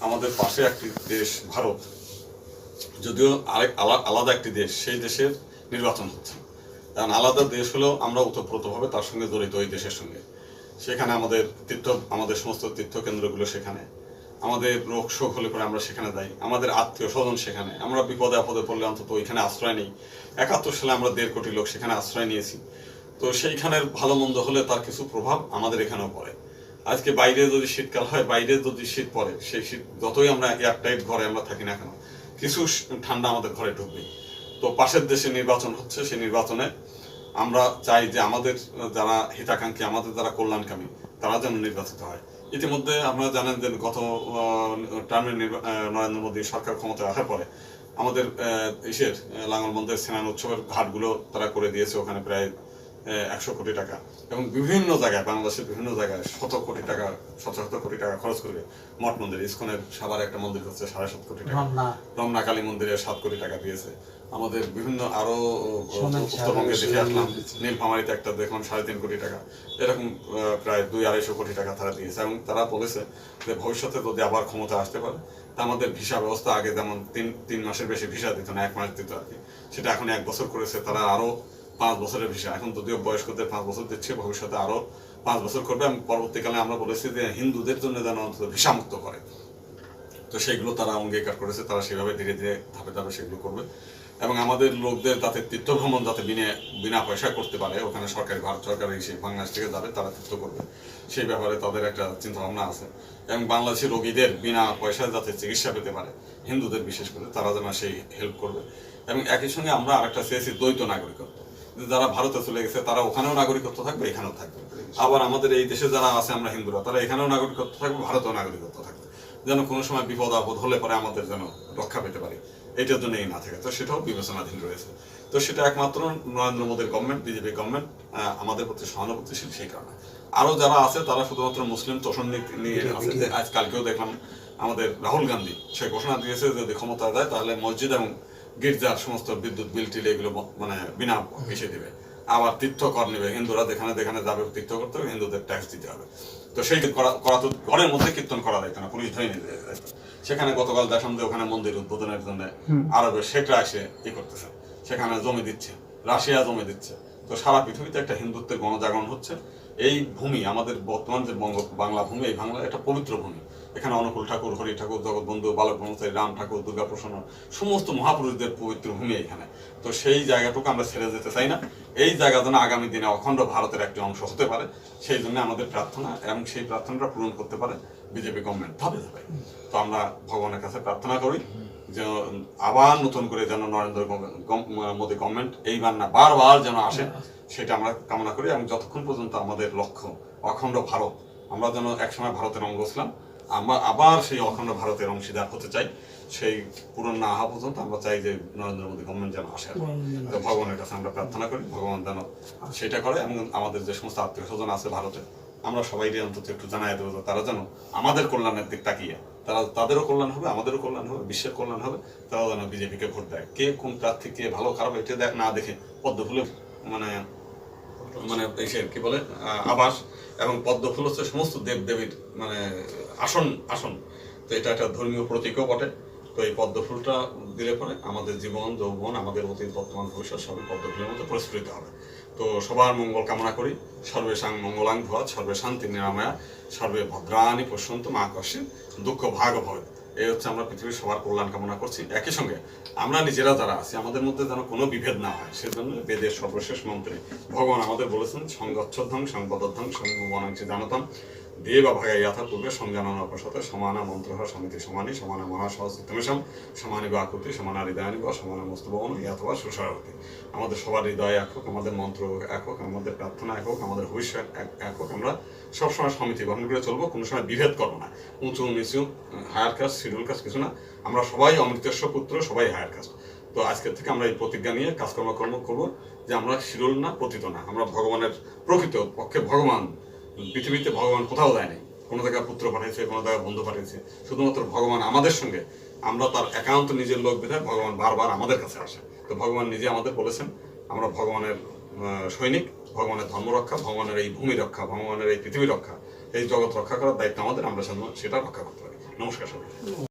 আমাদের পাশে একটি দেশ, ভারত। যদিও আরেক আলা- আলাদা একটি দেশ, সেই দেশের নির্বাচন হচ্ছে। কারণ আলাদা দেশ হলেও আমরা ওতপ্রোতভাবে তার সঙ্গে জড়িত ওই দেশের সঙ্গে। সেখানে আমাদের তীর্থ, আমাদের সমস্ত তীর্থকেন্দ্রগুলো সেখানে। আমাদের রোগ শোক হলে পরে আমরা সেখানে যাই আমাদের আত্মীয় স্বজন সেখানে। আমরা বিপদে আপদে পড়লে অন্তত ওইখানে আশ্রয় নেই। একাত্তর সালে আমরা দেড় কোটি লোক সেখানে আশ্রয় নিয়েছি। তো সেইখানের ভালো মন্দ হলে তার কিছু প্রভাব আমাদের এখানেও পড়ে। আজকে বাইরে যদি শীতকাল হয়, বাইরে যদি শীত পড়ে, সেই শীত যতই আমরা এয়ারটাইট ঘরে আমরা থাকি না কেন, কিছু ঠান্ডা আমাদের ঘরে ঢুকবে তো পাশের দেশে নির্বাচন হচ্ছে, সেই নির্বাচনে আমরা চাই যে আমাদের যারা হিতাকাঙ্ক্ষী, আমাদের যারা কল্যাণকামী, তারা যেন নির্বাচিত হয়। ইতিমধ্যে আপনারা জানেন যে গত টার্মে নরেন্দ্র মোদী সরকার ক্ষমতায় আসার পরে আমাদের ইসের লাঙ্গলবন্দের স্নান উৎসবের ঘাটগুলো তারা করে দিয়েছে, ওখানে প্রায় একশো কোটি টাকা। এবং বিভিন্ন জায়গায় বাংলাদেশের বিভিন্ন জায়গায় শত কোটি টাকা শত শত কোটি টাকা খরচ করে মঠ মন্দির। ইস্কনের সাবার একটা মন্দির হচ্ছে সাড়ে সাত কোটি টাকা। রমনা। কালী মন্দিরে সাত কোটি টাকা দিয়েছে। আমাদের বিভিন্ন আরও উত্তরবঙ্গে দেখে আসলাম নীলফামারিতে একটা দেখলাম সাড়ে তিন কোটি টাকা। এরকম প্রায় দুই আড়াইশো কোটি টাকা তারা দিয়েছে। এবং তারা বলেছে যে ভবিষ্যতে যদি আবার ক্ষমতা আসতে পারে তা আমাদের ভিসা ব্যবস্থা আগে যেমন তিন তিন মাসের বেশি ভিসা দিত না এক মাস দিত আর কি সেটা এখন এক বছর করেছে। তারা আরও পাঁচ বছরের ভিসা এখন যদিও বয়স্কদের পাঁচ বছর দিচ্ছে, ভবিষ্যতে আরও পাঁচ বছর করবে। এবং পরবর্তীকালে আমরা বলেছি যে হিন্দুদের জন্য যেন অন্তত ভিসা মুক্ত করে। তো সেইগুলো তারা অঙ্গীকার করেছে, তারা সেভাবে ধীরে ধীরে ধাপে ধাপে সেগুলো করবে। এবং আমাদের লোকদের যাতে তীর্থ ভ্রমণ যাতে বিনা বিনা পয়সা করতে পারে, ওখানে সরকারি, ভারত সরকার এসে বাংলাদেশ থেকে যাবে, তারা তীর্থ করবে। সেই ব্যাপারে তাদের একটা চিন্তা ভাবনা আছে। এবং বাংলাদেশি রোগীদের বিনা পয়সায় যাতে চিকিৎসা পেতে পারে, হিন্দুদের বিশেষ করে, তারা যেন সেই হেল্প করবে। এবং একই সঙ্গে আমরা আরেকটা চেয়েছি দ্বৈত নাগরিকত্ব। যারা ভারতে চলে গেছে তারা ওখানেও নাগরিকত্ব থাকবে এখানেও থাকবে। আবার আমাদের এই দেশে যারা আছে আমরা হিন্দুরা তারা এখানেও নাগরিকত্ব থাকবে ভারতেও নাগরিকত্ব থাকবে। যেন কোনো সময় বিপদ আপদ হলে পরে আমাদের যেন রক্ষা পেতে পারি এটার জন্য এই না থাকে। তো সেটাও বিবেচনাধীন রয়েছে। তো সেটা একমাত্র নরেন্দ্র মোদীর গভর্নমেন্ট বিজেপি গভর্নমেন্ট আমাদের প্রতি সহানুভূতিশীল সেই কারণে। আরও যারা আছে তারা শুধুমাত্র মুসলিম তোষণ নিয়ে আছে যে আজ কালকেও দেখলাম আমাদের রাহুল গান্ধী সে ঘোষণা দিয়েছে যদি ক্ষমতা দেয় তাহলে মসজিদ এবং গির্জার সমস্ত বিদ্যুৎ বিল টিল এগুলো মানে বিনা এসে দিবে। আবার তীর্থ কর নেবে। হিন্দুরা যেখানে যেখানে যাবে তীর্থ করতে হবে হিন্দুদের ট্যাক্স দিতে হবে। তো সেই করা তো ঘরের মধ্যে কীর্তন করা যাইতো না পুলিশ ধরে নিয়ে যেত। সেখানে গতকাল দেখলাম যে ওখানে মন্দির উদ্বোধনের জন্য আরবের শেখরা এসে ই করতেছে। সেখানে জমি দিচ্ছে রাশিয়া জমি দিচ্ছে। তো সারা পৃথিবীতে একটা হিন্দুত্বের গণজাগরণ হচ্ছে। এই ভূমি, আমাদের বর্তমান যে বঙ্গ, বাংলা ভূমি, এই বাংলা একটা পবিত্র ভূমি। এখানে অনুকূল ঠাকুর, হরি ঠাকুর, জগৎবন্ধু বালক ব্রহ্মচারী রাম ঠাকুর, দুর্গা প্রসন্ন, সমস্ত মহাপুরুষদের পবিত্র ভূমি এখানে তো সেই জায়গাটুকু আমরা ছেড়ে যেতে চাই না। এই জায়গা যেন আগামী দিনে অখণ্ড ভারতের একটি অংশ হতে পারে, সেই জন্য আমাদের প্রার্থনা এবং সেই প্রার্থনাটা পূরণ করতে পারে বিজেপি গভর্নমেন্ট। ধাপে ধাপে। তো আমরা ভগবানের কাছে প্রার্থনা করি যে, আবার নতুন করে যেন নরেন্দ্র মোদী গভর্নমেন্ট এইবার না বারবার যেন আসে। সেটা আমরা কামনা করি এবং যতক্ষণ পর্যন্ত আমাদের লক্ষ্য অখণ্ড ভারত আমরা যেন একসময় ভারতের অঙ্গ ছিলাম আমরা আবার সেই অখণ্ড ভারতের অংশীদার হতে চাই সেই পূরণ না হওয়া পর্যন্ত আমরা চাই যে নরেন্দ্র মোদী গভর্নমেন্ট যেন আসে। তো ভগবানের কাছে আমরা প্রার্থনা করি ভগবান যেন সেটা করে এবং আমাদের যে সমস্ত আত্মীয় স্বজন আছে ভারতে আমরা সবাই অন্তত একটু জানাই দেবো তারা যেন আমাদের কল্যাণের দিক তাকিয়ে তারা তাদেরও কল্যাণ হবে আমাদেরও কল্যাণ হবে বিশ্বের কল্যাণ হবে তারা যেন বিজেপিকে ভোট দেয়। কে কোন প্রার্থী কে ভালো খারাপ এটা দেখ না দেখে পদ্ম ফুলে মানে মানে এসে কি বলে আবাস এবং পদ্ম ফুল হচ্ছে সমস্ত দেব দেবীর মানে আসন আসন। তো এটা একটা ধর্মীয় প্রতীকও বটে। তো এই পদ্ম ফুলটা দিলে পরে আমাদের জীবন, যৌবন, আমাদের অতীত, বর্তমান, ভবিষ্যৎ সবই পদ্ম ফুলের মতো প্রস্ফুটিত হবে। তো সবার মঙ্গল কামনা করি। সর্বেশাং মঙ্গলাং ভুয়া সর্বে শান্তি নিরাময়া, সর্বে ভদ্রাণী পশ্যন্ত মা কশ্যিন দুঃখ ভাগ ভয় এই হচ্ছে আমরা পৃথিবীর সবার কল্যাণ কামনা করছি। একই সঙ্গে আমরা নিজেরা যারা আছি, আমাদের মধ্যে যেন কোনো বিভেদ না হয়, সেজন্য বেদের সর্বশেষ মন্ত্রে ভগবান আমাদের বলেছেন সংগচ্ছধ্বং সংবদ্ধং সংবনাংশে জানতাম দেব ভাগাই ইয়াথা পূর্বে সংজানন অপসতে সমানা মন্ত্র সমিতি সমানি, সমানা মহাসহসিতমেশম সমানি বা আকুতি, সমানা হৃদয়ানি বা সমানা মস্তবন ইয়াথবা সুসারতি আমাদের সবার হৃদয় একক আমাদের মন্ত্র একক আমাদের প্রার্থনা একক আমাদের ভবিষ্যৎ এক- একক আমরা সবসময় সমিতি গঠন করে চলবো, কোনো সময় বিভেদ করব না। উঁচু, নিচু, হায়ার কাজ শিডিউল কাজ কিছু না, আমরা সবাই অমৃতেশ্ব পুত্র, সবাই হায়ার কাস্ট। তো আজকের থেকে আমরা এই প্রতিজ্ঞা নিয়ে কাজকর্ম কর্ম করব যে আমরা শিডিউল না, পতিত না, আমরা ভগবানের প্রকৃত পক্ষে ভগবান। পৃথিবীতে ভগবান কোথাও দেয়নি কোনো জায়গায় পুত্র পাঠিয়েছে, কোনো জায়গায় বন্ধু পাঠিয়েছে। শুধুমাত্র ভগবান আমাদের সঙ্গে। আমরা তার একান্ত নিজের লোক বিধায় ভগবান বারবার আমাদের কাছে আসে। তো ভগবান নিজে আমাদের বলেছেন, আমরা ভগবানের সৈনিক, ভগবানের ধর্ম রক্ষা ভগবানের এই ভূমি রক্ষা, ভগবানের এই পৃথিবী রক্ষা, এই জগৎ রক্ষা করার দায়িত্ব আমাদের, আমরা সেটা রক্ষা করতে পারি। নমস্কার সবাই